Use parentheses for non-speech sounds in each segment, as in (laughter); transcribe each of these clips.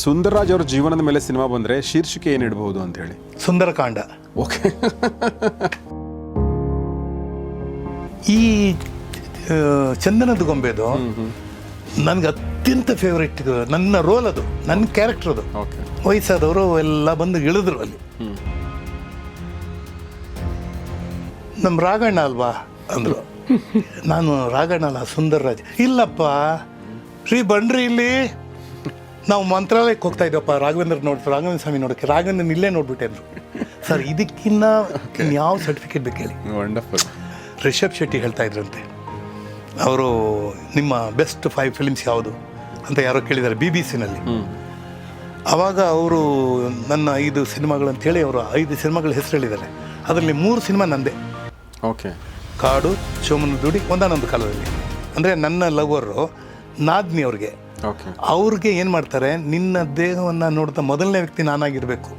ಸುಂದರರಾಜ್ ಅವ್ರ ಜೀವನದ ಮೇಲೆ ಸಿನಿಮಾ ಬಂದ್ರೆ ಶೀರ್ಷಿಕೆ ಏನ್ ಇಡಬಹುದು ಅಂತ ಹೇಳಿ? ಸುಂದರಕಾಂಡ. ಓಕೆ. ಈ ಆ, ಚಂದನದ ಗೊಂಬೆದು ನನಗೆ ಅತ್ಯಂತ ಫೇವ್ರೆಟ್ ನನ್ನ ರೋಲ್ ಅದು ನನ್ನ ಕ್ಯಾರೆಕ್ಟರ್ ಅದು. ಓಕೆ. ವಯಸ್ಸಾದವರು ಎಲ್ಲ ಬಂದು ಇಳಿದ್ರು ಅಲ್ಲಿ. ನಮ್ಮ ರಾಘಣ್ಣ ಅಲ್ವಾ ಅಂದರು. (laughs) ನಾನು ರಾಘಣ್ಣ ಅಲ್ಲ ಸುಂದರರಾಜ್. ಇಲ್ಲಪ್ಪ ಶ್ರೀ ಬನ್ರಿ ಇಲ್ಲಿ. ನಾವು ಮಂತ್ರಾಲಯಕ್ಕೆ ಹೋಗ್ತಾ ಇದ್ದಪ್ಪ ರಾಘವೇಂದ್ರ ನೋಡ್ತಾರೆ ರಾಘವೇಂದ್ರ ಸ್ವಾಮಿ ನೋಡೋಕ್ಕೆ ರಾಘವೇಂದ್ರ ಇಲ್ಲೇ ನೋಡ್ಬಿಟ್ಟೆ ಅಂದರು. ಸರ್ ಇದಕ್ಕಿನ್ನ ಯಾವ ಸರ್ಟಿಫಿಕೇಟ್ ಬೇಕು ಹೇಳಿ? ವಂಡರ್ಫುಲ್ ರಿಷಬ್ ಶೆಟ್ಟಿ ಹೇಳ್ತಾ ಇದ್ರಂತೆ. ಅವರು ನಿಮ್ಮ ಬೆಸ್ಟ್ ಫೈವ್ ಫಿಲ್ಮ್ಸ್ ಯಾವುದು ಅಂತ ಯಾರೋ ಕೇಳಿದ್ದಾರೆ ಬಿ ಬಿ ಸಿನಲ್ಲಿ ಆವಾಗ ಅವರು ನನ್ನ ಐದು ಸಿನಿಮಾಗಳು ಅಂತೇಳಿ ಅವರು ಐದು ಸಿನಿಮಾಗಳ ಹೆಸರು ಹೇಳಿದ್ದಾರೆ. ಅದರಲ್ಲಿ ಮೂರು ಸಿನಿಮಾ ನಂದೇ. ಓಕೆ ಕಾಡು ಚೋಮನ ದುಡಿ ಒಂದಾನೊಂದು ಕಾಲದಲ್ಲಿ. ಅಂದರೆ ನನ್ನ ಲವರು ನಾದ್ನಿ ಅವ್ರಿಗೆ. ಅವ್ರಿಗೆ ಏನು ಮಾಡ್ತಾರೆ ನಿನ್ನ ದೇಹವನ್ನು ನೋಡಿದ ಮೊದಲನೇ ವ್ಯಕ್ತಿ ನಾನಾಗಿರಬೇಕು.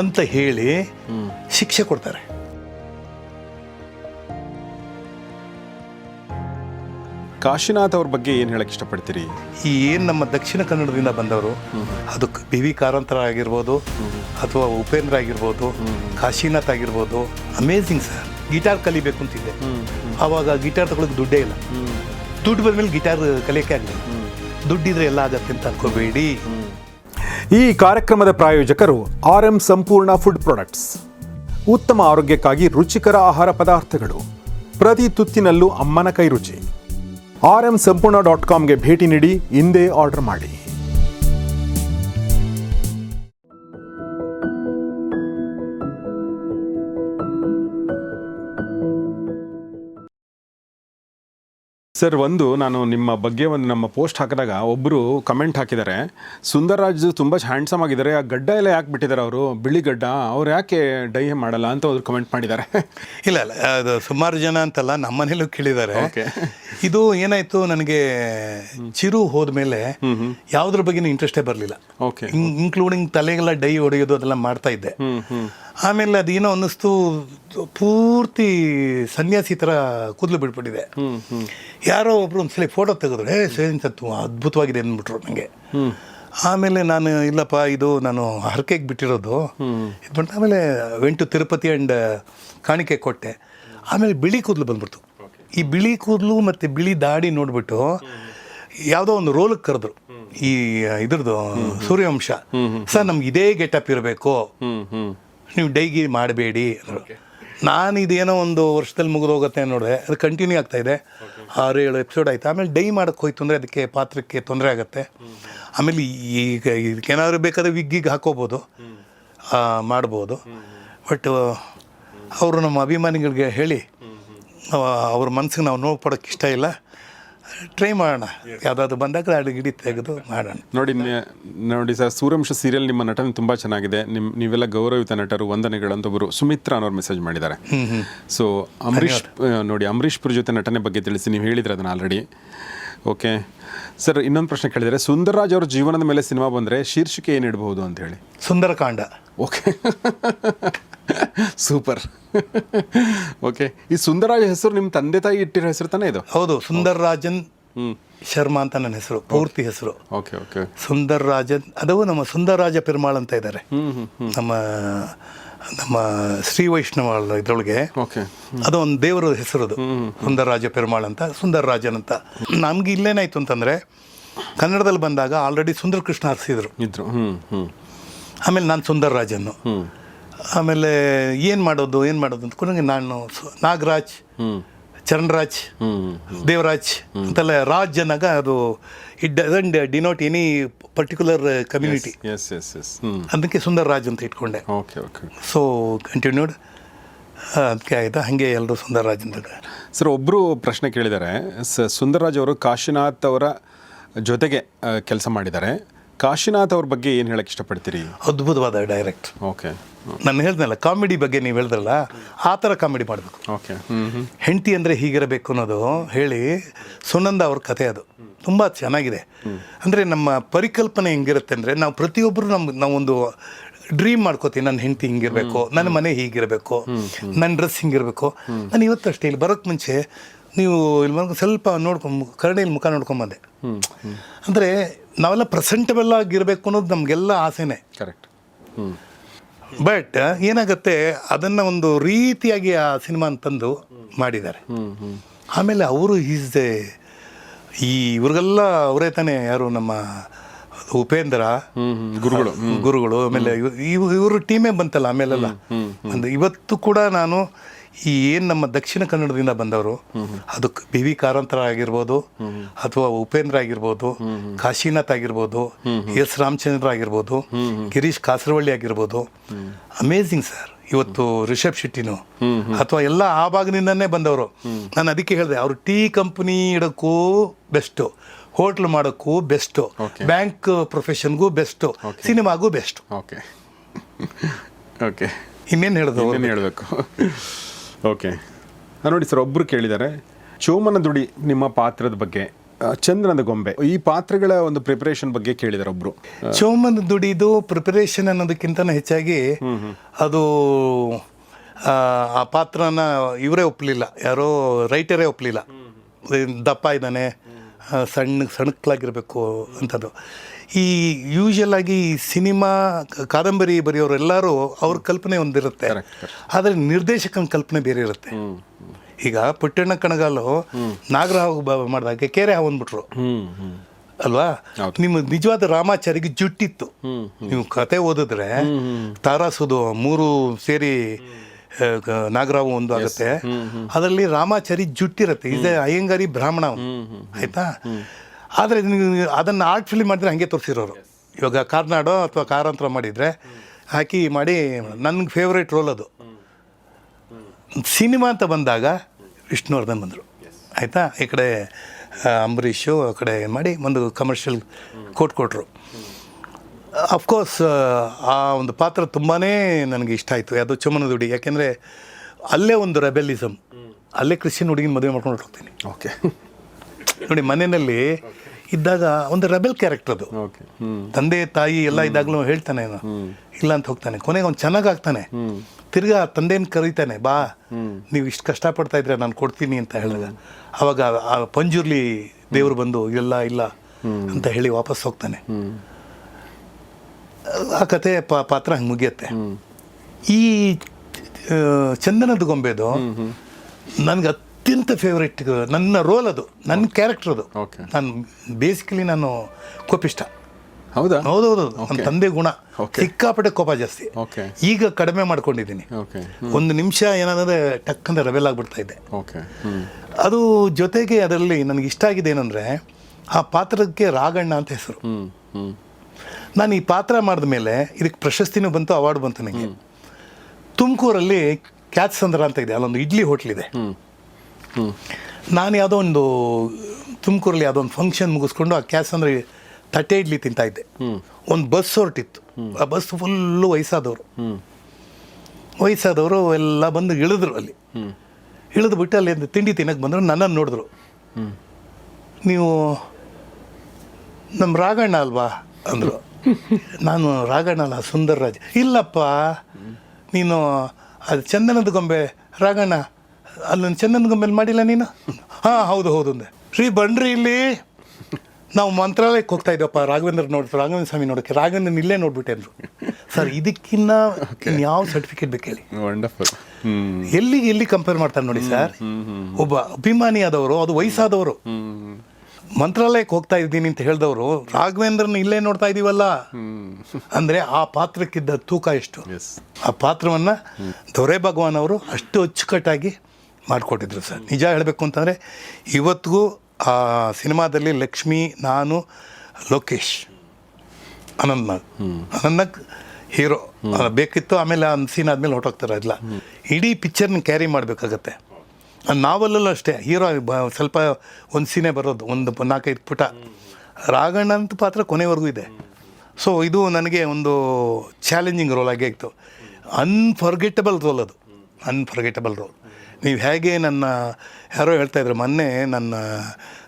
ಅಂತ ಹೇಳಿ ಶಿಕ್ಷೆ ಕೊಡ್ತಾರೆ. ಕಾಶಿನಾಥ್ ಅವ್ರ ಬಗ್ಗೆ ಏನು ಹೇಳಕ್ ಇಷ್ಟಪಡ್ತೀರಿ? ಈ ಏನು ನಮ್ಮ ದಕ್ಷಿಣ ಕನ್ನಡದಿಂದ ಬಂದವರು ಅದು ಬಿ ವಿ ಕಾರಂತರ ಆಗಿರ್ಬೋದು ಅಥವಾ ಉಪೇಂದ್ರ ಆಗಿರ್ಬೋದು ಕಾಶಿನಾಥ್ ಆಗಿರ್ಬೋದು ಅಮೇಝಿಂಗ್ ಸರ್. ಗಿಟಾರ್ ಕಲಿಬೇಕು ಅಂತಿದ್ದೆ ಅವಾಗ ಗಿಟಾರ್ ತಗೊಳಕ್ಕೆ ದುಡ್ಡೇ ಇಲ್ಲ. ದುಡ್ಡು ಬಂದ್ಮೇಲೆ ಗಿಟಾರ್ ಕಲಿಯೋಕ್ಕೆ ಆಗಲಿಲ್ಲ. ದುಡ್ಡಿದ್ರೆ ಎಲ್ಲ ಆಗತ್ತೆ ಅಂತ ಅನ್ಕೋಬೇಡಿ. ಈ ಕಾರ್ಯಕ್ರಮದ ಪ್ರಾಯೋಜಕರು R M Sampoorna food products. ಉತ್ತಮ ಆರೋಗ್ಯಕ್ಕಾಗಿ ರುಚಿಕರ ಆಹಾರ ಪದಾರ್ಥಗಳು. ಪ್ರತಿ ತುತ್ತಿನಲ್ಲೂ ಅಮ್ಮನ ಕೈ ರುಚಿ. ಆರ್ ಎಂ ಸಂಪೂರ್ಣ ಡಾಟ್ ಕಾಮ್ಗೆ ಭೇಟಿ ನೀಡಿ ಇಂದೇ ಆರ್ಡರ್ ಮಾಡಿ. ಸರ್ ಒಂದು ನಾನು ನಿಮ್ಮ ಬಗ್ಗೆ ಒಂದು ನಮ್ಮ ಪೋಸ್ಟ್ ಹಾಕಿದಾಗ ಒಬ್ಬರು ಕಮೆಂಟ್ ಹಾಕಿದ್ದಾರೆ. ಸುಂದರರಾಜ್ ತುಂಬ ಹ್ಯಾಂಡ್ಸಮ್ ಆಗಿದ್ದಾರೆ. ಆ ಗಡ್ಡ ಎಲ್ಲ ಯಾಕೆ ಬಿಟ್ಟಿದ್ದಾರೆ ಅವರು? ಬಿಳಿ ಗಡ್ಡ. ಅವ್ರು ಯಾಕೆ ಡೈ ಮಾಡಲ್ಲ ಅಂತ ಅವ್ರು ಕಮೆಂಟ್ ಮಾಡಿದ್ದಾರೆ? ಇಲ್ಲ ಇಲ್ಲ. ಅದು ಸುಮಾರು ಜನ ಅಂತಲ್ಲ ನಮ್ಮ ಮನೇಲೂ ಕೇಳಿದ್ದಾರೆ. ಇದು ಏನಾಯ್ತು ನನಗೆ ಚಿರು ಹೋದ್ಮೇಲೆ ಯಾವುದ್ರ ಬಗ್ಗೆನೂ ಇಂಟ್ರೆಸ್ಟೇ ಬರಲಿಲ್ಲ. ಓಕೆ. ಇನ್ಕ್ಲೂಡಿಂಗ್ ತಲೆಗೆಲ್ಲ ಡೈ ಹೊಡೆಯೋದು ಅದೆಲ್ಲ ಮಾಡ್ತಾ ಇದ್ದೆ. ಆಮೇಲೆ ಅದೇನೋ ಅನ್ನಿಸ್ತು ಪೂರ್ತಿ ಸನ್ಯಾಸಿ ಥರ ಕೂದಲು ಬಿಟ್ಬಿಟ್ಟಿದೆ ಯಾರೋ ಒಬ್ರು ಒಂದ್ಸಲ ಫೋಟೋ ತೆಗೆದ್ರು ಏ ಸೇಂತತ್ತು ಅದ್ಭುತವಾಗಿದೆ ಅಂದ್ಬಿಟ್ರು ನನಗೆ ಆಮೇಲೆ ನಾನು ಇಲ್ಲಪ್ಪ ಇದು ನಾನು ಹರಕೆಗೆ ಬಿಟ್ಟಿರೋದು. ಇದು ಆಮೇಲೆ ವೆಂಟು ತಿರುಪತಿ ಆ್ಯಂಡ್ ಕಾಣಿಕೆ ಕೊಟ್ಟೆ. ಆಮೇಲೆ ಬಿಳಿ ಕೂದಲು ಬಂದ್ಬಿಡ್ತು. ಈ ಬಿಳಿ ಕೂದಲು ಮತ್ತು ಬಿಳಿ ದಾಡಿ ನೋಡಿಬಿಟ್ಟು ಯಾವುದೋ ಒಂದು ರೋಲಕ್ಕೆ ಕರೆದ್ರು. ಈ ಇದ್ರದ್ದು ಸೂರ್ಯವಂಶ. ಸರ್ ನಮ್ಗೆ ಇದೇ ಗೆಟಪ್ ಇರಬೇಕು. ನೀವು ಡೈಗಿ ಮಾಡಬೇಡಿ ಅಂದರು. ನಾನು ಇದೇನೋ ಒಂದು ವರ್ಷದಲ್ಲಿ ಮುಗಿದೋಗುತ್ತೆ ನೋಡಿದೆ ಅದು ಕಂಟಿನ್ಯೂ ಆಗ್ತಾ ಇದೆ. ಆರು ಏಳು ಎಪಿಸೋಡ್ ಆಯ್ತು. ಆಮೇಲೆ ಡೈ ಮಾಡೋಕ್ಕೆ ಹೋಯ್ತು ಅಂದರೆ ಅದಕ್ಕೆ ಪಾತ್ರಕ್ಕೆ ತೊಂದರೆ ಆಗುತ್ತೆ. ಆಮೇಲೆ ಈಗ ಇದಕ್ಕೇನಾದ್ರು ಬೇಕಾದ್ರೆ ವಿಗ್ಗಿಗೆ ಹಾಕೋಬೋದು. ಮಾಡ್ಬೋದು. ಬಟ್ ಅವರು ನಮ್ಮ ಅಭಿಮಾನಿಗಳಿಗೆ ಹೇಳಿ ಅವ- ಅವ್ರ ಮನಸ್ಸಿಗೆ ನಾವು ನೋವು ಪಡೋಕ್ಕೆ ಇಷ್ಟ ಇಲ್ಲ. ಟ್ರೈ ಮಾಡೋಣ. ಯಾವುದಾದ್ರು ಬಂದಾಗ ಎರಡು ಗಿಡಿ ತೆಗೆದು ಮಾಡೋಣ. ನೋಡಿ ನೋಡಿ ಸರ್ ಸೂರ್ಯಂಶ ಸೀರಿಯಲ್ ನಿಮ್ಮ ನಟನೆ ತುಂಬ ಚೆನ್ನಾಗಿದೆ. ನಿಮ್ಮ ನೀವೆಲ್ಲ ಗೌರವಿತ ನಟರು ವಂದನೆಗಳಂತೊಬ್ಬರು ಸುಮಿತ್ರಾ ಅನ್ನೋರು ಮೆಸೇಜ್ ಮಾಡಿದ್ದಾರೆ. ಸೊ ಅಂಬರೀಷ್ ನೋಡಿ ಅಂಬರೀಷ್ ಪುರ್ ಜೊತೆ ನಟನೆ ಬಗ್ಗೆ ತಿಳಿಸಿ ನೀವು ಹೇಳಿದ್ರೆ ಅದನ್ನು ಆಲ್ರೆಡಿ ಓಕೆ ಸರ್ ಇನ್ನೊಂದು ಪ್ರಶ್ನೆ ಕೇಳಿದರೆ ಸುಂದರರಾಜ್ ಅವ್ರ ಜೀವನದ ಮೇಲೆ ಸಿನಿಮಾ ಬಂದರೆ ಶೀರ್ಷಿಕೆ ಏನು ಇಡಬಹುದು ಅಂತ ಹೇಳಿ. ಸುಂದರಕಾಂಡ. Okay (laughs) super. ಓಕೆ ಈ ಸುಂದರರಾಜ್ ಹೆಸರು ನಿಮ್ಮ ತಂದೆ ತಾಯಿ ಇಟ್ಟಿರೋ ಹೆಸರು ತಾನೇ ಇದು? ಹೌದು ಸುಂದರ್ ರಾಜನ್ ಶರ್ಮಾ ಅಂತ ನನ್ನ ಹೆಸರು ಪೂರ್ತಿ ಹೆಸರು. Okay okay. ಸುಂದರ್ ರಾಜನ್ ಅದವು ನಮ್ಮ ಸುಂದರರಾಜ ಪೆರುಮಾಳ್ ಅಂತ ಇದ್ದಾರೆ ನಮ್ಮ ನಮ್ಮ ಶ್ರೀ ವೈಷ್ಣವ ಇದ್ರೊಳಗೆ. ಅದು ಒಂದು ದೇವರ ಹೆಸರು ಅದು ಸುಂದರರಾಜ ಪೆರುಮಾಳ್ ಅಂತ ಸುಂದರ್ ರಾಜನ್ ಅಂತ. ನಮ್ಗೆ ಇಲ್ಲೇನಾಯ್ತು ಅಂತಂದ್ರೆ ಕನ್ನಡದಲ್ಲಿ ಬಂದಾಗ ಆಲ್ರೆಡಿ ಸುಂದರ ಕೃಷ್ಣ ಹರಿಸಿದ್ರು ಇದ್ರು ಆಮೇಲೆ ನಾನು ಸುಂದರ್ ರಾಜನ್ನು ಆಮೇಲೆ ಏನು ಮಾಡೋದು ಏನು ಮಾಡೋದು ಅಂತ ಕೊನೆಗೆ ನಾನು ನಾಗರಾಜ್ ಚರಣರಾಜ್ ದೇವರಾಜ್ ಅಂತೆಲ್ಲ ರಾಜ್ ಅನ್ನಾಗ ಅದು it doesn't denote any particular community. Yes yes yes hmm. ಅದಕ್ಕೆ ಸುಂದರ್ ರಾಜ್ ಅಂತ ಇಟ್ಕೊಂಡೆ. ಓಕೆ ಓಕೆ ಸೊ ಕಂಟಿನ್ಯೂಡ್ ಅದಕ್ಕೆ ಆಯಿತಾ? ಹಾಗೆ ಎಲ್ಲರೂ ಸುಂದರ್ ರಾಜ್ ಅಂತ. ಸರ್ ಒಬ್ಬರು ಪ್ರಶ್ನೆ ಕೇಳಿದ್ದಾರೆ. ಸ ಸುಂದರರಾಜ್ ಅವರು ಕಾಶಿನಾಥ್ ಅವರ ಜೊತೆಗೆ ಕೆಲಸ ಮಾಡಿದ್ದಾರೆ. ಕಾಶಿನಾಥ್ ಅವ್ರ ಬಗ್ಗೆ ಏನು ಹೇಳಕ್ಕೆ ಇಷ್ಟಪಡ್ತೀರಿ? ಅದ್ಭುತವಾದ ಡೈರೆಕ್ಟ್ ಓಕೆ ನಾನು ಹೇಳ್ದಲ್ಲ ಕಾಮಿಡಿ ಬಗ್ಗೆ ನೀವು ಹೇಳಿದ್ರಲ್ಲ ಆ ಥರ ಕಾಮಿಡಿ ಮಾಡಬೇಕು. ಓಕೆ ಹೆಂಡತಿ ಅಂದರೆ ಹೀಗಿರಬೇಕು ಅನ್ನೋದು ಹೇಳಿ ಸುನಂದ ಅವ್ರ ಕಥೆ ಅದು. ತುಂಬ ಚೆನ್ನಾಗಿದೆ. ಅಂದರೆ ನಮ್ಮ ಪರಿಕಲ್ಪನೆ ಹೆಂಗಿರುತ್ತೆ ಅಂದರೆ ನಾವು ಪ್ರತಿಯೊಬ್ಬರು ನಮ್ಮ ನಾವೊಂದು ಡ್ರೀಮ್ ಮಾಡ್ಕೋತೀನಿ ನನ್ನ ಹೆಂಡತಿ ಹಿಂಗಿರಬೇಕು ನನ್ನ ಮನೆ ಹೀಗಿರಬೇಕು ನನ್ನ ಡ್ರೆಸ್ ಹಿಂಗಿರಬೇಕು. ನಾನು ಇವತ್ತು ಅಷ್ಟೇ ಇಲ್ಲಿ ಬರೋಕ್ಕೆ ಮುಂಚೆ ನೀವು ಇಲ್ಲಿ ಸ್ವಲ್ಪ ನೋಡ್ಕೊಂಡು ಕರಡಿಯಲ್ಲಿ ಮುಖ ನೋಡ್ಕೊಂಬಂದೆ. ಅಂದರೆ ನಾವೆಲ್ಲ ಪ್ರೆಸೆಂಟಬಲ್ ಆಗಿರಬೇಕು ಅನ್ನೋದು ನಮಗೆಲ್ಲ ಆಸೆನೇ. ಕರೆಕ್ಟ್ ಬಟ್ ಏನಾಗುತ್ತೆ ಅದನ್ನು ಒಂದು ರೀತಿಯಾಗಿ ಆ ಸಿನಿಮಾ ತಂದು ಮಾಡಿದ್ದಾರೆ. ಆಮೇಲೆ ಅವರು ಈಸ್ ದೆ ಈ ಇವ್ರಿಗೆಲ್ಲ ಅವರೇ ತಾನೇ ಯಾರು ನಮ್ಮ ಉಪೇಂದ್ರ ಗುರುಗಳು. ಗುರುಗಳು ಆಮೇಲೆ ಇವ್- ಇವರು ಟೀಮೇ ಬಂತಲ್ಲ ಆಮೇಲೆಲ್ಲ. ಒಂದು ಇವತ್ತು ಕೂಡ ನಾನು ಈ ಏನು ನಮ್ಮ ದಕ್ಷಿಣ ಕನ್ನಡದಿಂದ ಬಂದವರು ಅದು ಬಿ ವಿ ಕಾರಂತರ ಆಗಿರ್ಬೋದು ಅಥವಾ ಉಪೇಂದ್ರ ಆಗಿರ್ಬೋದು ಕಾಶಿನಾಥ್ ಆಗಿರ್ಬೋದು ಎಸ್ ರಾಮಚಂದ್ರ ಆಗಿರ್ಬೋದು ಗಿರೀಶ್ ಕಾಸರವಳ್ಳಿ ಆಗಿರ್ಬೋದು. ಅಮೇಝಿಂಗ್ ಸರ್ ಇವತ್ತು ರಿಷಬ್ ಶೆಟ್ಟಿನು ಅಥವಾ ಎಲ್ಲ ಆ ಭಾಗದಿಂದನೇ ಬಂದವರು. ನಾನು ಅದಕ್ಕೆ ಹೇಳಿದೆ ಅವರು ಟೀ ಕಂಪನಿ ಇಡೋಕ್ಕೂ ಬೆಸ್ಟು ಹೋಟ್ಲ್ ಮಾಡೋಕ್ಕೂ ಬೆಸ್ಟು ಬ್ಯಾಂಕ್ ಪ್ರೊಫೆಷನ್ಗೂ ಬೆಸ್ಟು ಸಿನಿಮಾಗೂ ಬೆಸ್ಟ್. ಓಕೆ ಓಕೆ (laughs) ಇನ್ನೇನು ಹೇಳೋದು ಹೇಳಬೇಕು? ಓಕೆ. ನೋಡಿ ಸರ್ ಒಬ್ಬರು ಕೇಳಿದ್ದಾರೆ. ಚೋಮನ ದುಡಿ ನಿಮ್ಮ ಪಾತ್ರದ ಬಗ್ಗೆ ಆ, ಚಂದ್ರನ ಗೊಂಬೆ ಈ ಪಾತ್ರಗಳ ಒಂದು ಪ್ರಿಪರೇಷನ್ ಬಗ್ಗೆ ಕೇಳಿದಾರೆ ಒಬ್ರು. ಚೌಮನ ದುಡಿದು ಪ್ರಿಪರೇಷನ್ ಅನ್ನೋದಕ್ಕಿಂತ ಹೆಚ್ಚಾಗಿ ಅದು ಆ, ಆ ಪಾತ್ರನ ಇವರೇ ಒಪ್ಪಲಿಲ್ಲ ಯಾರೋ ರೈಟರೇ ಒಪ್ಪಲಿಲ್ಲ ದಪ್ಪ ಇದ್ದಾನೆ. ಆ, ಸಣ್ಣ ಸಣ್ಣಕ್ಲಾಗಿರ್ಬೇಕು ಅಂಥದ್ದು. ಈ ಯೂಶಲ್ ಆಗಿ ಸಿನಿಮಾ ಕಾದಂಬರಿ ಬರೆಯೋರೆಲ್ಲರೂ ಅವ್ರ ಕಲ್ಪನೆ ಒಂದಿರುತ್ತೆ. ಆದರೆ ನಿರ್ದೇಶಕನ ಕಲ್ಪನೆ ಬೇರೆ ಇರುತ್ತೆ. ಈಗ ಪುಟ್ಟಣ್ಣ ಕಣಗಾಲು ನಾಗರಾವ್ ಮಾಡಿದಾಗ ಕೆರೆ ಹಾವು ಅಂದ್ಬಿಟ್ರು ಹ್ಞೂ ಹ್ಞೂ ಅಲ್ವಾ ನಿಮ್ಮ ನಿಜವಾದ ರಾಮಾಚಾರಿಗೆ ಜುಟ್ಟಿತ್ತು. ನೀವು ಕತೆ ಓದಿದ್ರೆ ತಾರಾಸುದು ಮೂರು ಸೇರಿ ನಾಗರಾವು ಒಂದು ಆಗುತ್ತೆ. ಅದರಲ್ಲಿ ರಾಮಾಚಾರಿ ಜುಟ್ಟಿರುತ್ತೆ. ಇದೆ ಅಯ್ಯಂಗಾರಿ ಬ್ರಾಹ್ಮಣ ಆಯ್ತಾ? ಆದರೆ ಅದನ್ನು ಆರ್ಟ್ ಫಿಲ್ಮ್ ಮಾಡಿದ್ರೆ ಹಂಗೆ ತೋರಿಸಿರೋರು. ಇವಾಗ ಕಾರ್ನಾಡೋ ಅಥವಾ ಕಾರಂತರ ಮಾಡಿದರೆ ಹಾಕಿ ಮಾಡಿ ನನಗೆ ಫೇವ್ರೇಟ್ ರೋಲ್ ಅದು. ಸಿನಿಮಾ ಅಂತ ಬಂದಾಗ ವಿಷ್ಣುವರ್ಧನ್ ಬಂದರು. ಆಯಿತಾ? ಈ ಕಡೆ ಅಂಬರೀಷು ಆ ಕಡೆ ಮಾಡಿ ಒಂದು ಕಮರ್ಷಿಯಲ್ ಕೋಟ್ ಕೊಟ್ಟರು ಅಫ್ಕೋರ್ಸ್ ಆ ಒಂದು ಪಾತ್ರ ತುಂಬಾ ನನಗೆ ಇಷ್ಟ ಆಯಿತು. ಅದು ಚುಮ್ಮನ ದುಡಿ. ಯಾಕೆಂದರೆ ಅಲ್ಲೇ ಒಂದು ರೆಬೆಲಿಸಮ್ ಅಲ್ಲೇ ಕ್ರಿಶ್ಚಿಯನ್ ಹುಡುಗಿನ ಮದುವೆ ಮಾಡ್ಕೊಂಡು ಹೋಗ್ತೀನಿ ಓಕೆ ನೋಡಿ ಮನೆಯಲ್ಲಿ ಇದ್ದಾಗ ಒಂದು ರೆಬೆಲ್ ಕ್ಯಾರೆಕ್ಟರ್ ಅದು. ತಂದೆ ತಾಯಿ ಎಲ್ಲ ಇದ್ದಾಗಲೂ ಹೇಳ್ತಾನೆ. ಇಲ್ಲ ಅಂತ ಹೋಗ್ತಾನೆ. ಕೊನೆಗೆ ಅವ್ನು ಚೆನ್ನಾಗಿ ಆಗ್ತಾನೆ. ತಿರ್ಗಾ ತಂದೆನ ಕರೀತಾನೆ ಬಾ ನೀವು ಇಷ್ಟು ಕಷ್ಟಪಡ್ತಾ ಇದ್ರೆ ನಾನು ಕೊಡ್ತೀನಿ ಅಂತ ಹೇಳಿದಾಗ ಅವಾಗ ಆ ಪಂಜುರ್ಲಿ ದೇವರು ಬಂದು ಇಲ್ಲ ಇಲ್ಲ ಅಂತ ಹೇಳಿ ವಾಪಸ್ ಹೋಗ್ತಾನೆ. ಆ ಕತೆ ಪಾತ್ರ ಹಂಗೆ ಮುಗಿಯುತ್ತೆ. ಈ ಚಂದನದ ಗೊಂಬೆದು ನನಗೆ ಅತ್ಯಂತ ಫೇವ್ರೆಟ್ ನನ್ನ ರೋಲ್ ಅದು. ನನ್ನ ಕ್ಯಾರೆಕ್ಟರ್ ಅದು. ನಾನು ಬೇಸಿಕಲಿ ನಾನು ಕೋಪಿಷ್ಟ. ಹೌದಾ? ಹೌದೌದು. ನನ್ನ ತಂದೆ ಗುಣ. ಸಿಕ್ಕಾಪಟ್ಟೆ ಕೋಪ ಜಾಸ್ತಿ. ಈಗ ಕಡಿಮೆ ಮಾಡ್ಕೊಂಡಿದ್ದೀನಿ. ಒಂದು ನಿಮಿಷ ಏನಂದ್ರೆ ಟಕ್ ಅಂತ ರವೆಲ್ ಆಗ್ಬಿಡ್ತಾ ಇದ್ದೆ ಅದು ಜೊತೆಗೆ ಅದರಲ್ಲಿ ನನಗೆ ಇಷ್ಟ ಆಗಿದೆ ಏನಂದರೆ ಆ ಪಾತ್ರಕ್ಕೆ ರಾಗಣ್ಣ ಅಂತ ಹೆಸರು. ನಾನು ಈ ಪಾತ್ರ ಮಾಡಿದ ಮೇಲೆ ಇದಕ್ಕೆ ಪ್ರಶಸ್ತಿನೂ ಬಂತು ಅವಾರ್ಡ್ ಬಂತು ನನಗೆ. ತುಮಕೂರಲ್ಲಿ ಕ್ಯಾಚ್ ಸಂದ್ರ ಅಂತ ಇದೆ. ಅಲ್ಲೊಂದು ಇಡ್ಲಿ ಹೋಟ್ಲಿದೆ ನಾನು ಯಾವುದೋ ಒಂದು ತುಮಕೂರಲ್ಲಿ ಯಾವುದೋ ಒಂದು ಫಂಕ್ಷನ್ ಮುಗಿಸ್ಕೊಂಡು ಆ ಕ್ಯಾಸ್ ಅಂದರೆ ತಟ್ಟೆ ಇಡ್ಲಿ ತಿಂತಾ ಇದ್ದೆ ಒಂದು ಬಸ್ ಹೊರಟಿತ್ತು. ಆ ಬಸ್ ಫುಲ್ಲು ವಯಸ್ಸಾದವರು. ವಯಸ್ಸಾದವರು ಎಲ್ಲ ಬಂದು ಇಳಿದ್ರು ಅಲ್ಲಿ. ಇಳಿದು ಬಿಟ್ಟು ಅಲ್ಲಿ ತಿಂಡಿ ತಿನ್ನಕ್ಕೆ ಬಂದರು ನನ್ನನ್ನು ನೋಡಿದ್ರು. ನೀವು ನಮ್ಮ ರಾಘಣ್ಣ ಅಲ್ವಾ? ಅಂದರು. ನಾನು ರಾಘಣ್ಣ ಅಲ್ಲ ಸುಂದರ್ ರಾಜ್ ಇಲ್ಲಪ್ಪ ನೀನು ಅದು ಚಂದನದ ಗೊಂಬೆ ರಾಘಣ್ಣ ಅಲ್ಲೊಂದು ಚಂದನ್ ಗೊಂಬೆಲಿ ಮಾಡಿಲ್ಲ ನೀನು? ಹಾಂ ಹೌದು ಹೌದು ಅಂದೆ. ಶ್ರೀ ಬಂಡ್ರಿ ಇಲ್ಲಿ. ನಾವು ಮಂತ್ರಾಲಯಕ್ಕೆ ಹೋಗ್ತಾ ಇದ್ದಪ್ಪ ರಾಘವೇಂದ್ರ ನೋಡಿ ರಾಘವೇಂದ್ರ ಸ್ವಾಮಿ ನೋಡೋಕ್ಕೆ ರಾಘವೇಂದ್ರ ಇಲ್ಲೇ ನೋಡ್ಬಿಟ್ಟೆ ಅಂದರು. ಸರ್ ಇದಕ್ಕಿನ್ನ ಯಾವ ಸರ್ಟಿಫಿಕೇಟ್ ಬೇಕು ಹೇಳಿ? ವಂಡರ್ಫುಲ್ ಎಲ್ಲಿ ಎಲ್ಲಿ ಕಂಪೇರ್ ಮಾಡ್ತಾರೆ ನೋಡಿ ಸರ್? ಒಬ್ಬ ಅಭಿಮಾನಿ ಆದವರು ಅದು ವಯಸ್ಸಾದವರು. ಮಂತ್ರಾಲಯಕ್ಕೆ ಹೋಗ್ತಾ ಇದ್ದೀನಿ ಅಂತ ಹೇಳಿದವರು ರಾಘವೇಂದ್ರನ ಇಲ್ಲೇ ನೋಡ್ತಾ ಇದೀವಲ್ಲ? ಅಂದ್ರೆ ಆ ಪಾತ್ರಕ್ಕಿದ್ದ ತೂಕ ಎಷ್ಟು? ಆ ಪಾತ್ರವನ್ನ ದೊರೆ ಭಗವಾನ್ ಅವರು ಅಷ್ಟು ಅಚ್ಚುಕಟ್ಟಾಗಿ ಮಾಡಿಕೊಟ್ಟಿದ್ರು ಸರ್. ನಿಜ ಹೇಳಬೇಕು ಅಂತಂದರೆ ಇವತ್ತಿಗೂ ಆ ಸಿನಿಮಾದಲ್ಲಿ ಲಕ್ಷ್ಮಿ, ನಾನು, ಲೋಕೇಶ್ ಅನಂತ್ನಾಗ್ ಅನಂತ್ನಾಗ್ ಹೀರೋ. ಬೇಕಿತ್ತು ಆಮೇಲೆ ಆ ಸೀನ್ ಆದಮೇಲೆ ಹೊಟ್ಟೋಗ್ತಾರೆ ಇಲ್ಲ ಇಡೀ ಪಿಕ್ಚರ್ನ ಕ್ಯಾರಿ ಮಾಡಬೇಕಾಗತ್ತೆ. ನಾವಲ್ಲೂ ಅಷ್ಟೇ, ಹೀರೋ ಸ್ವಲ್ಪ ಒಂದು ಸೀನೇ ಬರೋದು, ಒಂದು ನಾಲ್ಕೈದು ಪುಟ. ರಾಘಣ್ಣ ಅಂತ ಪಾತ್ರ ಕೊನೆವರೆಗೂ ಇದೆ. ಸೊ ಇದು ನನಗೆ ಒಂದು ಚಾಲೆಂಜಿಂಗ್ ರೋಲ್ ಆಗೇ ಇತ್ತು. ಅನ್ಫರ್ಗೆಟಬಲ್ ರೋಲ್ ಅದು. ಅನ್ಫರ್ಗೆಟಬಲ್ ರೋಲ್ ನೀವು ಹೇಗೆ ನನ್ನ ಯಾರೋ ಹೇಳ್ತಾ ಇದ್ರು ಮೊನ್ನೆ ನನ್ನ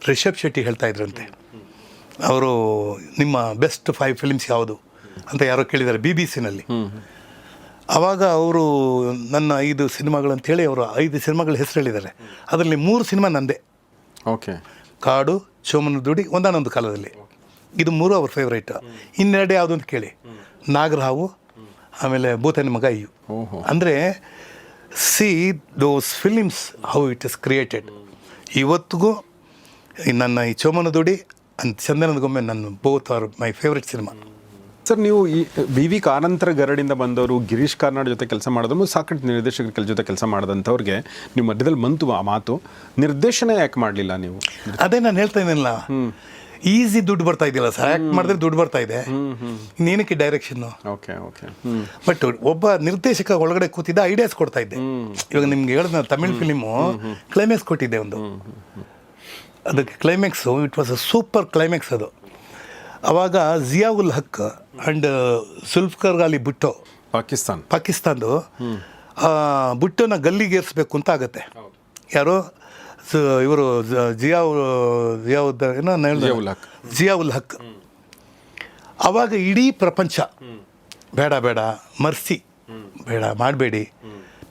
ರಿಷಬ್ ಶೆಟ್ಟಿ ಹೇಳ್ತಾ ಇದ್ರಂತೆ. ಅವರು ನಿಮ್ಮ ಬೆಸ್ಟ್ ಫೈವ್ ಫಿಲ್ಮ್ಸ್ ಯಾವುದು ಅಂತ ಯಾರೋ ಕೇಳಿದ್ದಾರೆ ಬಿ ಬಿ ಸಿನಲ್ಲಿ ಆವಾಗ ಅವರು ನನ್ನ ಐದು ಸಿನಿಮಾಗಳಂತೇಳಿ ಅವರು ಐದು ಸಿನಿಮಾಗಳ ಹೆಸರು ಹೇಳಿದ್ದಾರೆ. ಅದರಲ್ಲಿ ಮೂರು ಸಿನಿಮಾ ನಂದೇ. ಓಕೆ. ಕಾಡು ಚೋಮನ ದುಡಿ ಒಂದಾನೊಂದು ಕಾಲದಲ್ಲಿ. ಇದು ಮೂರು ಅವ್ರ ಫೇವ್ರೇಟ್ ಇನ್ನೆರಡು ಯಾವುದು ಅಂತ ಕೇಳಿ. ನಾಗರಹಾವು ಆಮೇಲೆ ಭೂತನ ಮಗ ಅಯ್ಯು ಅಂದರೆ see those films how it is created ಇವತ್ತಿಗೂ ನನ್ನ ಈ ಚೋಮನ ದುಡಿ ಅಂಡ್ ಚಂದನದಗೊಮ್ಮೆ ನನ್ನ both are my favourite cinema sir ನೀವು ಈ ವಿ ವಿ ಕಾನಂತರ ಗರಡಿಂದ ಬಂದವರು ಗಿರೀಶ್ ಕಾರ್ನಾಡ್ ಜೊತೆ ಕೆಲಸ ಮಾಡಿದ್ರು ಸಾಕಷ್ಟು ನಿರ್ದೇಶಕರ ಕೆಲ ಜೊತೆ ಕೆಲಸ ಮಾಡಿದಂಥವ್ರಿಗೆ ನಿಮ್ಮ ಮಧ್ಯದಲ್ಲಿ ಬಂತು ಆ ಮಾತು. ನಿರ್ದೇಶನ ಯಾಕೆ ಮಾಡಲಿಲ್ಲ ನೀವು? ಅದೇ ನಾನು ಹೇಳ್ತಾ ಇದ್ದೀನಲ್ಲ ಈಸಿ ದುಡ್ಡು ಬರ್ತಾ ಇದೆಯಲ್ಲ ಸರ್? ಆ್ಯಕ್ಟ್ ಮಾಡಿದ್ರೆ ದುಡ್ಡು ಬರ್ತಾ ಇದೆ? ಇನ್ನೇನಕ್ಕೆ ಡೈರೆಕ್ಷನ್ನು ಓಕೆ ಓಕೆ ಬಟ್ ಒಬ್ಬ ನಿರ್ದೇಶಕ ಒಳಗಡೆ ಕೂತಿದ್ದ ಐಡಿಯಾಸ್ ಕೊಡ್ತಾ ಇದ್ದೆ. ಇವಾಗ ನಿಮ್ಗೆ ಹೇಳಿದ ತಮಿಳ್ ಫಿಲಿಮು ಕ್ಲೈಮ್ಯಾಕ್ಸ್ ಕೊಟ್ಟಿದ್ದೆ ಒಂದು. ಅದಕ್ಕೆ climax it was a super climax ಅದು. ಅವಾಗ ಜಿಯಾ ಉಲ್ ಹಕ್ ಆ್ಯಂಡ್ ಸುಲ್ಫ್ಕರ್ ಗಾಲಿ ಬುಟ್ಟೋ ಪಾಕಿಸ್ತಾನ್. ಪಾಕಿಸ್ತಾನದು ಬುಟ್ಟೋನ ಗಲ್ಲಿಗೇರಿಸ್ಬೇಕು ಅಂತ ಆಗತ್ತೆ. ಯಾರು? ಇವರು ಜಿಯಾ ಜಿಯಾ ಉದ್ದ ಏನೋ ಹಕ್. ಜಿಯಾ ಉಲ್ ಹಕ್. ಅವಾಗ ಇಡೀ ಪ್ರಪಂಚ ಬೇಡ ಬೇಡ ಮರ್ಸಿ ಬೇಡ ಮಾಡಬೇಡಿ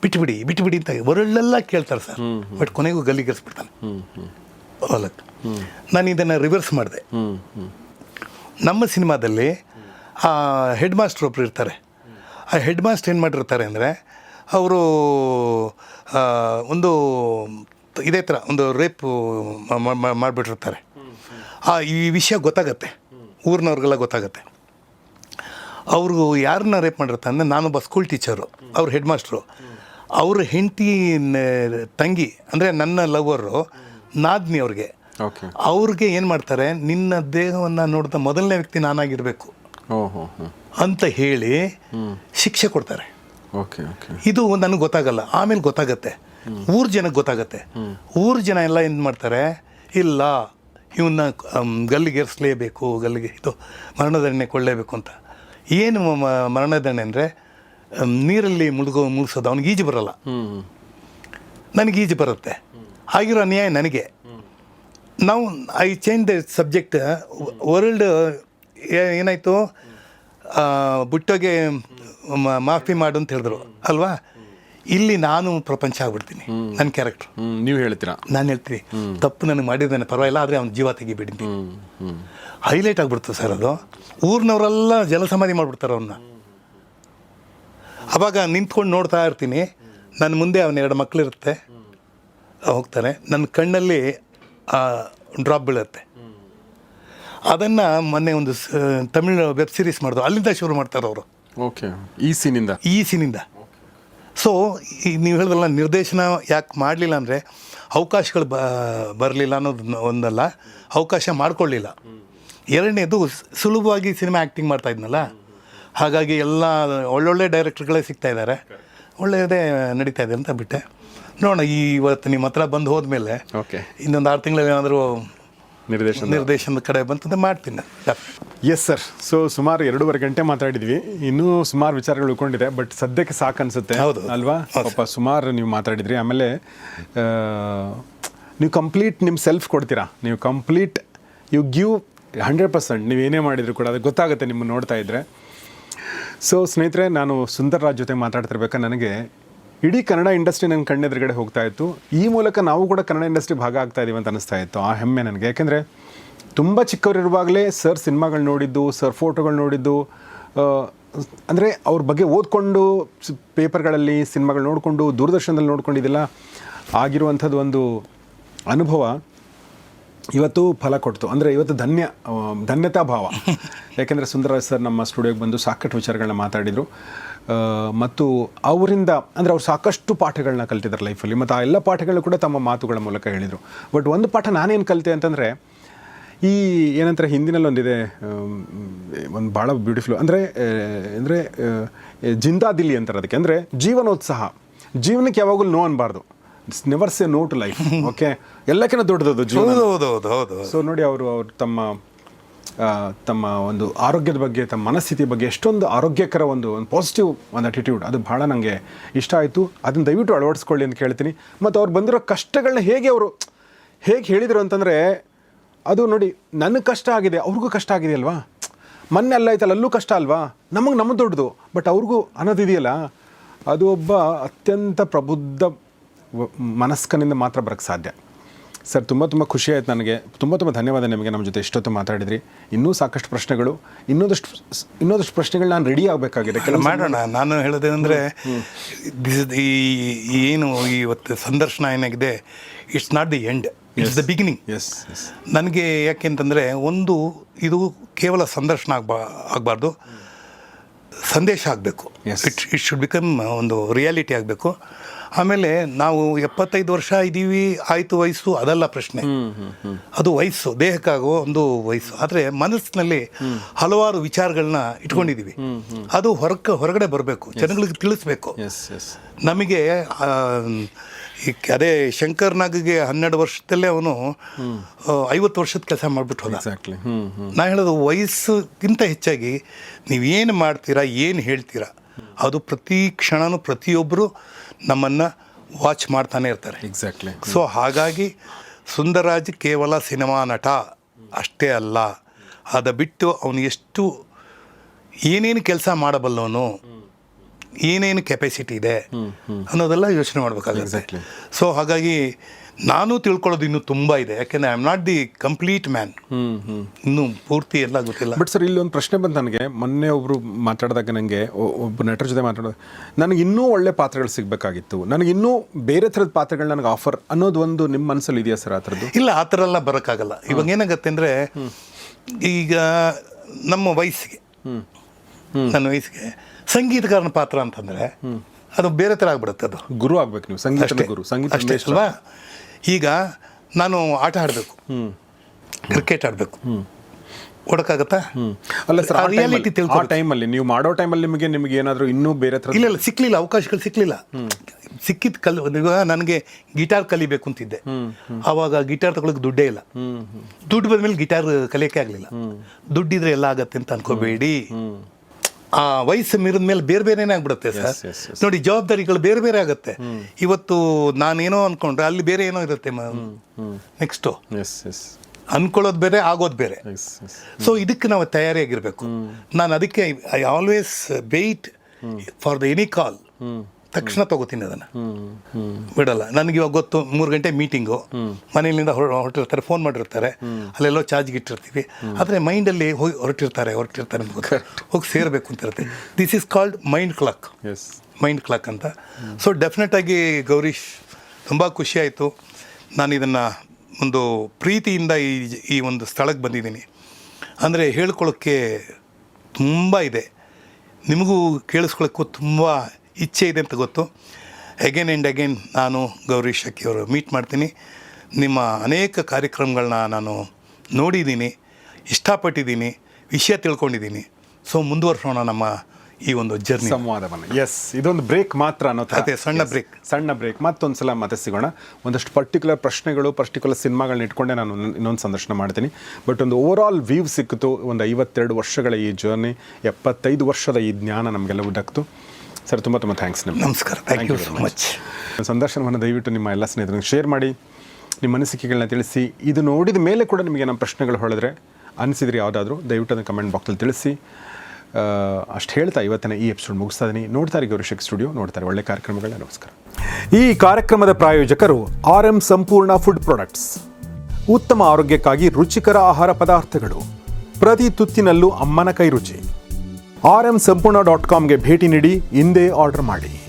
ಬಿಟ್ಬಿಡಿ ಬಿಟ್ಬಿಡಿ ಅಂತ ಒರಳೆಲ್ಲ ಕೇಳ್ತಾರೆ ಸರ್. ಬಟ್ ಕೊನೆಗೂ ಗಲ್ಲಿ ಗೆಲ್ಸ್ಬಿಡ್ತಾನೆ. ಹೊಲಕ್ ನಾನು ಇದನ್ನು ರಿವರ್ಸ್ ಮಾಡಿದೆ. ನಮ್ಮ ಸಿನಿಮಾದಲ್ಲಿ ಆ ಹೆಡ್ ಮಾಸ್ಟರ್ ಒಬ್ರು ಇರ್ತಾರೆ. ಆ ಹೆಡ್ ಮಾಸ್ಟರ್ ಏನು ಮಾಡಿರ್ತಾರೆ ಅಂದರೆ ಅವರು ಒಂದು ಇದೇ ಥರ ಒಂದು ರೇಪ್ ಮಾಡಿಬಿಟ್ಟಿರ್ತಾರೆ. ಆ ಈ ವಿಷಯ ಗೊತ್ತಾಗತ್ತೆ. ಊರಿನವ್ರಿಗೆಲ್ಲ ಗೊತ್ತಾಗತ್ತೆ. ಅವರು ಯಾರನ್ನ ರೇಪ್ ಮಾಡಿರ್ತಾರೆ ಅಂದರೆ ನಾನೊಬ್ಬ ಸ್ಕೂಲ್ ಟೀಚರು ಅವ್ರ ಹೆಡ್ ಮಾಸ್ಟ್ರು ಅವ್ರ ಹೆಂಡತಿ ತಂಗಿ ಅಂದರೆ ನನ್ನ ಲವರು ನಾದ್ನಿ ಅವ್ರಿಗೆ. ಅವ್ರಿಗೆ ಏನು ಮಾಡ್ತಾರೆ ನಿನ್ನ ದೇಹವನ್ನು ನೋಡಿದ ಮೊದಲನೇ ವ್ಯಕ್ತಿ ನಾನಾಗಿರಬೇಕು. ಅಂತ ಹೇಳಿ ಶಿಕ್ಷೆ ಕೊಡ್ತಾರೆ. ಓಕೆ ಓಕೆ ಇದು ನನಗೆ ಗೊತ್ತಾಗಲ್ಲ. ಆಮೇಲೆ ಗೊತ್ತಾಗತ್ತೆ. ಊರ್ ಜನಕ್ಕೆ ಗೊತ್ತಾಗತ್ತೆ. ಊರ್ ಜನ ಎಲ್ಲ ಏನು ಮಾಡ್ತಾರೆ? ಇಲ್ಲ ಇವನ್ನ ಗಲ್ಲಿಗೇರಿಸಲೇಬೇಕು ಗಲ್ಲಿಗೆ ಇದು ಮರಣದಂಡನೆ ಕೊಡಲೇಬೇಕು ಅಂತ. ಏನು ಮರಣದಂಡನೆ ಅಂದರೆ ನೀರಲ್ಲಿ ಮುಳುಗೋ, ಮುಳುಸೋದು, ಅವ್ನಿಗೆ ಈಜು ಬರಲ್ಲ. ನನಗೆ ಈಜು ಬರುತ್ತೆ. ಆಗಿರೋ ಅನ್ಯಾಯ ನನಗೆ. ನಾವು, I change the subject, world ಏನಾಯಿತು? ಬುಟ್ಟೋಗೆ ಮಾಫಿ ಮಾಡು ಅಂತ ಹೇಳಿದ್ರು, ಅಲ್ವಾ? ಇಲ್ಲಿ ನಾನು ಪ್ರಪಂಚ ಆಗ್ಬಿಡ್ತೀನಿ. ನನ್ನ ಕ್ಯಾರೆಕ್ಟರ್ ನೀವು ಹೇಳ್ತೀರಾ? ನಾನು ಹೇಳ್ತೀನಿ. ತಪ್ಪು ನನಗೆ ಮಾಡಿದ್ದಾನೆ ಪರವಾಗಿಲ್ಲ ಆದರೆ ಅವ್ನ ಜೀವ ತೆಗಿಬಿಡಿದ್ದೀನಿ ಹೈಲೈಟ್ ಆಗ್ಬಿಡ್ತು ಸರ್ ಅದು. ಊರಿನವರೆಲ್ಲ ಜಲಸಮಾಧಿ ಮಾಡಿಬಿಡ್ತಾರೆ ಅವನ್ನ ಅವಾಗ ನಿಂತ್ಕೊಂಡು ನೋಡ್ತಾ ಇರ್ತೀನಿ. ನನ್ನ ಮುಂದೆ ಅವನ ಎರಡು ಮಕ್ಕಳಿರುತ್ತೆ ಹೋಗ್ತಾರೆ. ನನ್ನ ಕಣ್ಣಲ್ಲಿ ಡ್ರಾಪ್ ಬೀಳುತ್ತೆ. ಅದನ್ನು ಮೊನ್ನೆ ಒಂದು ತಮಿಳು ವೆಬ್ ಸೀರೀಸ್ ಮಾಡಿದ್ರು ಅಲ್ಲಿಂದ ಶುರು ಮಾಡ್ತಾರೆ ಅವರು. ಓಕೆ ಈ ಸೀನಿಂದ ಈ ಸೀನಿಂದ ಸೊ ನೀವು ಹೇಳಿದ್ರಲ್ಲ ನಿರ್ದೇಶನ ಯಾಕೆ ಮಾಡಲಿಲ್ಲ ಅಂದರೆ ಅವಕಾಶಗಳು ಬ ಬರಲಿಲ್ಲ ಅನ್ನೋದು ಒಂದಲ್ಲ ಅವಕಾಶ ಮಾಡಿಕೊಳ್ಳಿಲ್ಲ ಎರಡನೇದು ಸುಲಭವಾಗಿ ಸಿನಿಮಾ ಆ್ಯಕ್ಟಿಂಗ್ ಮಾಡ್ತಾ ಇದ್ನಲ್ಲ? ಹಾಗಾಗಿ ಎಲ್ಲ ಒಳ್ಳೊಳ್ಳೆ ಡೈರೆಕ್ಟ್ರ್ಗಳೇ ಸಿಗ್ತಾ ಇದ್ದಾರೆ ಒಳ್ಳೆಯದೇ ನಡೀತಾ ಇದೆ ಅಂತ ಬಿಟ್ಟೆ. ನೋಡೋಣ ಈ ಇವತ್ತು ನಿಮ್ಮ ಹತ್ರ ಬಂದು ಹೋದ್ಮೇಲೆ ಓಕೆ ಇನ್ನೊಂದು ಆರು ತಿಂಗಳಲ್ಲಿ ಏನಾದರೂ ನಿರ್ದೇಶನ ನಿರ್ದೇಶನದ ಕಡೆ ಬಂತಂದ್ರೆ ಮಾಡ್ತೀನಿ. ಎಸ್ ಸರ್ ಸೊ ಸುಮಾರು ಎರಡೂವರೆ ಗಂಟೆ ಮಾತಾಡಿದ್ವಿ. ಇನ್ನೂ ಸುಮಾರು ವಿಚಾರಗಳು ಉಳ್ಕೊಂಡಿದೆ ಬಟ್ ಸದ್ಯಕ್ಕೆ ಸಾಕು ಅನ್ಸುತ್ತೆ ಹೌದು. ಅಲ್ವಾ? ಪಾಪ ಸುಮಾರು ನೀವು ಮಾತಾಡಿದ್ರಿ. ಆಮೇಲೆ ನೀವು ಕಂಪ್ಲೀಟ್ ನಿಮ್ಮ ಸೆಲ್ಫ್ ಕೊಡ್ತೀರಾ? ನೀವು complete you give hundred percent ನೀವು ಏನೇ ಮಾಡಿದರೂ ಕೂಡ ಅದು ಗೊತ್ತಾಗುತ್ತೆ ನಿಮ್ಮನ್ನು ನೋಡ್ತಾ ಇದ್ರೆ. ಸೊ ಸ್ನೇಹಿತರೆ ನಾನು ಸುಂದರ್ ರಾಜ್ ಜೊತೆ ಮಾತಾಡ್ತಿರ್ಬೇಕಾ? ನನಗೆ ಇಡೀ ಕನ್ನಡ ಇಂಡಸ್ಟ್ರಿ ನನ್ನ ಕಣ್ಣೆದುರುಗಡೆ ಹೋಗ್ತಾ ಇತ್ತು. ಈ ಮೂಲಕ ನಾವು ಕೂಡ ಕನ್ನಡ ಇಂಡಸ್ಟ್ರಿ ಭಾಗ ಆಗ್ತಾ ಇದ್ದೀವಿ ಅಂತ ಅನಿಸ್ತಾ ಇತ್ತು. ಆ ಹೆಮ್ಮೆ ನನಗೆ. ಯಾಕೆಂದರೆ ತುಂಬ ಚಿಕ್ಕವರಿರುವಾಗಲೇ ಸರ್ ಸಿನಿಮಾಗಳು ನೋಡಿದ್ದು ಸರ್ ಫೋಟೋಗಳು ನೋಡಿದ್ದು ಅಂದರೆ ಅವ್ರ ಬಗ್ಗೆ ಓದ್ಕೊಂಡು ಪೇಪರ್ಗಳಲ್ಲಿ ಸಿನಿಮಾಗಳು ನೋಡಿಕೊಂಡು ದೂರದರ್ಶನದಲ್ಲಿ ನೋಡ್ಕೊಂಡಿದ್ದೆಲ್ಲ ಆಗಿರುವಂಥದ್ದು ಒಂದು ಅನುಭವ ಇವತ್ತು ಫಲ ಕೊಡ್ತು. ಅಂದರೆ ಇವತ್ತು ಧನ್ಯ ಧನ್ಯತಾ ಭಾವ. (laughs) ಯಾಕೆಂದರೆ ಸುಂದರ ಸರ್ ನಮ್ಮ ಸ್ಟುಡಿಯೋಗೆ ಬಂದು ಸಾಕಷ್ಟು ವಿಚಾರಗಳನ್ನ ಮಾತಾಡಿದರು. ಮತ್ತು ಅವರಿಂದ ಅಂದರೆ ಅವ್ರು ಸಾಕಷ್ಟು ಪಾಠಗಳನ್ನ ಕಲ್ತಿದ್ದಾರೆ ಲೈಫಲ್ಲಿ. ಮತ್ತು ಆ ಎಲ್ಲ ಪಾಠಗಳು ಕೂಡ ತಮ್ಮ ಮಾತುಗಳ ಮೂಲಕ ಹೇಳಿದರು. ಬಟ್ ಒಂದು ಪಾಠ ನಾನೇನು ಕಲಿತೆ ಅಂತಂದರೆ ಈ ಏನಂತಾರೆ ಹಿಂದಿನಲ್ಲೊಂದಿದೆ ಒಂದು ಭಾಳ ಬ್ಯೂಟಿಫುಲ್ ಅಂದರೆ ಅಂದರೆ ಜಿಂದಾದಿಲ್ಲಿ ಅಂತಾರೆ ಅದಕ್ಕೆ. ಅಂದರೆ ಜೀವನೋತ್ಸಾಹ. ಜೀವನಕ್ಕೆ ಯಾವಾಗಲೂ no ಅನ್ಬಾರ್ದು. It's never a no to life okay ಎಲ್ಲಕ್ಕಿಂತ ದೊಡ್ಡದದು ಜೀವನ. ಹೌದು ಹೌದು ಹೌದು ಸೊ ನೋಡಿ ಅವರು ಅವ್ರು ತಮ್ಮ ತಮ್ಮ ಒಂದು ಆರೋಗ್ಯದ ಬಗ್ಗೆ, ತಮ್ಮ ಮನಸ್ಥಿತಿ ಬಗ್ಗೆ, ಎಷ್ಟೊಂದು ಆರೋಗ್ಯಕರ ಒಂದು ಒಂದು ಪಾಸಿಟಿವ್ ಒಂದು ಅಟಿಟ್ಯೂಡ್ ಅದು ಭಾಳ ನನಗೆ ಇಷ್ಟ ಆಯಿತು. ಅದನ್ನು ದಯವಿಟ್ಟು ಅಳವಡಿಸ್ಕೊಳ್ಳಿ ಅಂತ ಕೇಳ್ತೀನಿ. ಮತ್ತು ಅವ್ರು ಬಂದಿರೋ ಕಷ್ಟಗಳನ್ನ ಹೇಗೆ ಅವರು ಹೇಗೆ ಹೇಳಿದರು ಅಂತಂದರೆ, ಅದು ನೋಡಿ, ನನಗೆ ಕಷ್ಟ ಆಗಿದೆ, ಅವ್ರಿಗೂ ಕಷ್ಟ ಆಗಿದೆ ಅಲ್ವಾ? ಮೊನ್ನೆ ಅಲ್ಲ ಆಯ್ತಲ್ಲ, ಅಲ್ಲೂ ಕಷ್ಟ ಅಲ್ವಾ? ನಮಗೆ ನಮ್ಮ ದೊಡ್ಡದು ಬಟ್ ಅವ್ರಿಗೂ ಅನ್ನೋದಿದೆಯಲ್ಲ ಅದು ಒಬ್ಬ ಅತ್ಯಂತ ಪ್ರಬುದ್ಧ ಮನಸ್ಕನಿಂದ ಮಾತ್ರ ಬರೋಕ್ಕೆ ಸಾಧ್ಯ. ಸರ್ ತುಂಬ ತುಂಬ ಖುಷಿ ಆಯ್ತು ನನಗೆ. ತುಂಬ ತುಂಬ ಧನ್ಯವಾದ ನಿಮಗೆ ನಮ್ಮ ಜೊತೆ ಇಷ್ಟೊತ್ತು ಮಾತಾಡಿದ್ರಿ. ಇನ್ನೂ ಸಾಕಷ್ಟು ಪ್ರಶ್ನೆಗಳು ಇನ್ನೊಂದಷ್ಟು ಇನ್ನೊಂದಷ್ಟು ಪ್ರಶ್ನೆಗಳು ನಾನು ರೆಡಿ ಆಗಬೇಕಾಗಿದೆ. ಕೆಲವು ಮಾಡೋಣ. ನಾನು ಹೇಳೋದೇನೆಂದರೆ ಈ ಏನು ಇವತ್ತು ಸಂದರ್ಶನ ಏನಾಗಿದೆ it's not the end it's the beginning yes ನನಗೆ ನನಗೆ ಯಾಕೆಂತಂದರೆ ಒಂದು ಇದು ಕೇವಲ ಸಂದರ್ಶನ ಆಗ್ಬಾ ಆಗಬಾರ್ದು. ಸಂದೇಶ ಆಗಬೇಕು. ಇಟ್ ಇಟ್ ಶುಡ್ ಬಿಕಮ್ ಒಂದು ರಿಯಾಲಿಟಿ ಆಗಬೇಕು. ಆಮೇಲೆ ನಾವು ಎಪ್ಪತ್ತೈದು ವರ್ಷ ಇದ್ದೀವಿ ಆಯಿತು ವಯಸ್ಸು ಅದಲ್ಲ ಪ್ರಶ್ನೆ. ಅದು ವಯಸ್ಸು ದೇಹಕ್ಕಾಗೋ ಒಂದು ವಯಸ್ಸು. ಆದರೆ ಮನಸ್ಸಿನಲ್ಲಿ ಹಲವಾರು ವಿಚಾರಗಳನ್ನ ಇಟ್ಕೊಂಡಿದ್ದೀವಿ ಅದು ಹೊರಕ್ಕೆ ಹೊರಗಡೆ ಬರಬೇಕು ಜನಗಳಿಗೆ ತಿಳಿಸ್ಬೇಕು. ನಮಗೆ ಅದೇ ಶಂಕರ್ ನಾಗ್ಗೆ ಹನ್ನೆರಡು ವರ್ಷದಲ್ಲೇ ಅವನು ಐವತ್ತು ವರ್ಷದ ಕೆಲಸ ಮಾಡಿಬಿಟ್ಟು ಹೋದ ನಾ ಹೇಳೋದು ವಯಸ್ಸುಗಿಂತ ಹೆಚ್ಚಾಗಿ ನೀವೇನು ಮಾಡ್ತೀರಾ ಏನು ಹೇಳ್ತೀರಾ? ಅದು ಪ್ರತಿ ಕ್ಷಣನೂ ಪ್ರತಿಯೊಬ್ಬರು ನಮ್ಮನ್ನು ವಾಚ್ ಮಾಡ್ತಾನೆ ಇರ್ತಾರೆ. ಎಕ್ಸಾಕ್ಟ್ಲಿ ಸೊ ಹಾಗಾಗಿ ಸುಂದರಾಜ್ ಕೇವಲ ಸಿನಿಮಾ ನಟ ಅಷ್ಟೇ ಅಲ್ಲ. ಅದ ಬಿಟ್ಟು ಅವನು ಎಷ್ಟು ಏನೇನು ಕೆಲಸ ಮಾಡಬಲ್ಲವನು ಏನೇನು ಕೆಪಾಸಿಟಿ ಇದೆ ಅನ್ನೋದೆಲ್ಲ ಯೋಚನೆ ಮಾಡಬೇಕಾಗುತ್ತೆ. ಸೊ ಹಾಗಾಗಿ ನಾನು ತಿಳ್ಕೊಳ್ಳೋದು ಇನ್ನೂ ತುಂಬ ಇದೆ. ಯಾಕೆಂದರೆ I am not the complete man ಇನ್ನೂ ಪೂರ್ತಿ ಎಲ್ಲ ಗೊತ್ತಿಲ್ಲ. ಬಟ್ ಸರ್ ಇಲ್ಲಿ ಒಂದು ಪ್ರಶ್ನೆ ಬಂತು ನನಗೆ. ಮೊನ್ನೆ ಒಬ್ಬರು ಮಾತಾಡಿದಾಗ ನನಗೆ ಒಬ್ಬ ನಟರ ಜೊತೆ ಮಾತಾಡೋದು. ನನಗೆ ಇನ್ನೂ ಒಳ್ಳೆ ಪಾತ್ರಗಳು ಸಿಗಬೇಕಾಗಿತ್ತು. ನನಗೆ ಇನ್ನೂ ಬೇರೆ ಥರದ ಪಾತ್ರಗಳು ನನಗೆ ಆಫರ್ ಅನ್ನೋದು ಒಂದು ನಿಮ್ಮ ಮನಸ್ಸಲ್ಲಿ ಇದೆಯಾ ಸರ್ ಆ ಥರದ್ದು? ಇಲ್ಲ ಆ ಥರ ಎಲ್ಲ ಬರೋಕ್ಕಾಗಲ್ಲ. ಇವಾಗ ಏನಾಗತ್ತೆ ಅಂದರೆ ಈಗ ನಮ್ಮ ವಯಸ್ಸಿಗೆ ನನ್ನ ವಯಸ್ಸಿಗೆ ಸಂಗೀತಗಾರನ ಪಾತ್ರ ಅಂತಂದರೆ ಅದು ಬೇರೆ ಥರ ಆಗ್ಬಿಡುತ್ತೆ ಅದು. ಗುರು ಆಗ್ಬೇಕು ನೀವು ಸಂಗೀತ ಗುರು ಸಂಗೀತ ಅಷ್ಟೇ ಅಲ್ವಾ ಈಗ ನಾನು ಆಟ ಆಡಬೇಕು. ಕ್ರಿಕೆಟ್ ಆಡಬೇಕು. ಓಡಕ್ಕಾಗತ್ತಾ ಅಲ್ಲ ಸರ್ ರಿಯಾಲಿಟಿ ತಿಳ್ಕೊ. ಟೈಮಲ್ಲಿ ನೀವು ಮಾಡೋ ಟೈಮಲ್ಲಿ ನಿಮಗೆ ನಿಮಗೆ ಏನಾದರೂ ಇನ್ನೂ ಬೇರೆ ಥರ ಇಲ್ಲ ಇಲ್ಲ ಸಿಕ್ಕಲಿಲ್ಲ ಅವಕಾಶಗಳು ಸಿಕ್ಲಿಲ್ಲ. ಸಿಕ್ಕಿದ ಕಲ್ ಇವಾಗ ನನಗೆ ಗಿಟಾರ್ ಕಲಿಬೇಕು ಅಂತಿದ್ದೆ. ಅವಾಗ ಗಿಟಾರ್ ತಗೊಳಕ್ಕೆ ದುಡ್ಡೇ ಇಲ್ಲ. ದುಡ್ಡು ಬಂದ್ಮೇಲೆ ಗಿಟಾರ್ ಕಲಿಯೋಕೆ ಆಗಲಿಲ್ಲ. ದುಡ್ಡಿದ್ರೆ ಎಲ್ಲ ಆಗತ್ತೆ ಅಂತ ಅನ್ಕೋಬೇಡಿ. ಆ ವಯಸ್ಸು ಮೀರಿದ ಮೇಲೆ ಬೇರೆ ಬೇರೆನೇ ಆಗ್ಬಿಡುತ್ತೆ ಸರ್. ನೋಡಿ ಜವಾಬ್ದಾರಿಗಳು ಬೇರೆ ಬೇರೆ ಆಗುತ್ತೆ. ಇವತ್ತು ನಾನೇನೋ ಅನ್ಕೊಂಡ್ರೆ ಅಲ್ಲಿ ಬೇರೆ ಏನೋ ಇರುತ್ತೆ ನೆಕ್ಸ್ಟು ಅನ್ಕೊಳ್ಳೋದು ಬೇರೆ ಆಗೋದು ಬೇರೆ. ಸೊ ಇದಕ್ಕೆ ನಾವು ತಯಾರಿಯಾಗಿರ್ಬೇಕು. ನಾನು ಅದಕ್ಕೆ I always wait for the any call ತಕ್ಷಣ ತಗೋತೀನಿ ಅದನ್ನು. ಬಿಡಲ್ಲ. ನನಗೆ ಇವಾಗ ಗೊತ್ತು ಮೂರು ಗಂಟೆ ಮೀಟಿಂಗು ಮನೆಯಲ್ಲಿಂದ ಹೊರ- ಹೊರಟಿರ್ತಾರೆ ಫೋನ್ ಮಾಡಿರ್ತಾರೆ. ಅಲ್ಲೆಲ್ಲೋ ಚಾರ್ಜ್ಗೆ ಇಟ್ಟಿರ್ತೀವಿ. ಆದರೆ ಮೈಂಡಲ್ಲಿ ಹೋಗಿ ಹೊರಟಿರ್ತಾರೆ ಹೊರಟಿರ್ತಾರೆ. ಹೋಗಿ ಸೇರಬೇಕು ಅಂತ ಇರುತ್ತೆ. This is called mind clock mind clock ಅಂತ. ಸೊ ಡೆಫಿನೆಟಾಗಿ ಗೌರೀಶ್ ತುಂಬ ಖುಷಿ ಆಯಿತು. ನಾನು ಇದನ್ನು ಒಂದು ಪ್ರೀತಿಯಿಂದ ಈ ಈ ಒಂದು ಸ್ಥಳಕ್ಕೆ ಬಂದಿದ್ದೀನಿ. ಅಂದರೆ ಹೇಳ್ಕೊಳ್ಳೋಕ್ಕೆ ತುಂಬ ಇದೆ. ನಿಮಗೂ ಕೇಳಿಸ್ಕೊಳ್ಳೋಕ್ಕೂ ತುಂಬ ಇಚ್ಛೆ ಇದೆ ಅಂತ ಗೊತ್ತು. ಅಗೇನ್ ಆ್ಯಂಡ್ ಅಗೇನ್ ನಾನು ಗೌರಿ ಶಕ್ಕಿ ಅವರು ಮೀಟ್ ಮಾಡ್ತೀನಿ. ನಿಮ್ಮ ಅನೇಕ ಕಾರ್ಯಕ್ರಮಗಳನ್ನ ನಾನು ನೋಡಿದ್ದೀನಿ ಇಷ್ಟಪಟ್ಟಿದ್ದೀನಿ ವಿಷಯ ತಿಳ್ಕೊಂಡಿದ್ದೀನಿ. ಸೊ ಮುಂದುವರ್ಸೋಣ ನಮ್ಮ ಈ ಒಂದು ಜರ್ನಿ ಸಂವಾದವನ್ನು. ಎಸ್ ಇದೊಂದು ಬ್ರೇಕ್ ಮಾತ್ರ ಅನ್ನೋ. ಅದೇ, ಸಣ್ಣ ಬ್ರೇಕ್ ಸಣ್ಣ ಬ್ರೇಕ್ ಮತ್ತೊಂದು ಸಲ ಮತ್ತೆ ಸಿಗೋಣ. ಒಂದಷ್ಟು ಪರ್ಟಿಕ್ಯುಲರ್ ಪ್ರಶ್ನೆಗಳು ಪರ್ಟಿಕ್ಯುಲರ್ ಸಿನಿಮಾಗಳನ್ನ ಇಟ್ಕೊಂಡೆ ನಾನು ಇನ್ನೊಂದು- ಇನ್ನೊಂದು ಸಂದರ್ಶನ ಮಾಡ್ತೀನಿ. ಬಟ್ ಒಂದು ಓವರ್ ಆಲ್ ವ್ಯೂ ಸಿಕ್ಕಿತು. ಒಂದು ಐವತ್ತೆರಡು ವರ್ಷಗಳ ಈ ಜರ್ನಿ ಎಪ್ಪತ್ತೈದು ವರ್ಷದ ಈ ಜ್ಞಾನ ನಮಗೆಲ್ಲವೂ ದಕ್ತು ಸರ್ ತುಂಬ ತುಂಬ ಥ್ಯಾಂಕ್ಸ್ ನಿಮ್ಗೆ. ನಮಸ್ಕಾರ. ಥ್ಯಾಂಕ್ ಯು ಸೊ ಮಚ್ ಸಂದರ್ಶನವನ್ನು ದಯವಿಟ್ಟು ನಿಮ್ಮ ಎಲ್ಲ ಸ್ನೇಹಿತರಿಗೆ ಶೇರ್ ಮಾಡಿ. ನಿಮ್ಮ ಅನಿಸಿಕೆಗಳನ್ನ ತಿಳಿಸಿ. ಇದು ನೋಡಿದ ಮೇಲೆ ಕೂಡ ನಿಮಗೆ ನಮ್ಮ ಪ್ರಶ್ನೆಗಳು ಹೊಳೆದ್ರೆ ಅನಿಸಿದ್ರೆ ಯಾವುದಾದ್ರೂ ದಯವಿಟ್ಟು ಅದನ್ನು ಕಮೆಂಟ್ ಬಾಕ್ಸಲ್ಲಿ ತಿಳಿಸಿ. ಅಷ್ಟು ಹೇಳ್ತಾ ಇವತ್ತಿನ ಈ ಎಪಿಸೋಡ್ ಮುಗಿಸ್ತಾ ಇದ್ದೀನಿ ನೋಡ್ತಾರೆ ಗೌರಿಶಕ್ ಸ್ಟುಡಿಯೋ ನೋಡ್ತಾರೆ ಒಳ್ಳೆ ಕಾರ್ಯಕ್ರಮಗಳ ನಮಸ್ಕಾರ. ಈ ಕಾರ್ಯಕ್ರಮದ ಪ್ರಾಯೋಜಕರು R M Sampoorna food products ಉತ್ತಮ ಆರೋಗ್ಯಕ್ಕಾಗಿ ರುಚಿಕರ ಆಹಾರ ಪದಾರ್ಥಗಳು. ಪ್ರತಿ ತುತ್ತಿನಲ್ಲೂ ಅಮ್ಮನ ಕೈ ರುಚಿ. ಆರ್ ಎಂ ಸಂಪೂರ್ಣ ಡಾಟ್ ಕಾಮ್ಗೆ ಭೇಟಿ ನೀಡಿ ಹಿಂದೆ ಆರ್ಡರ್ ಮಾಡಿ.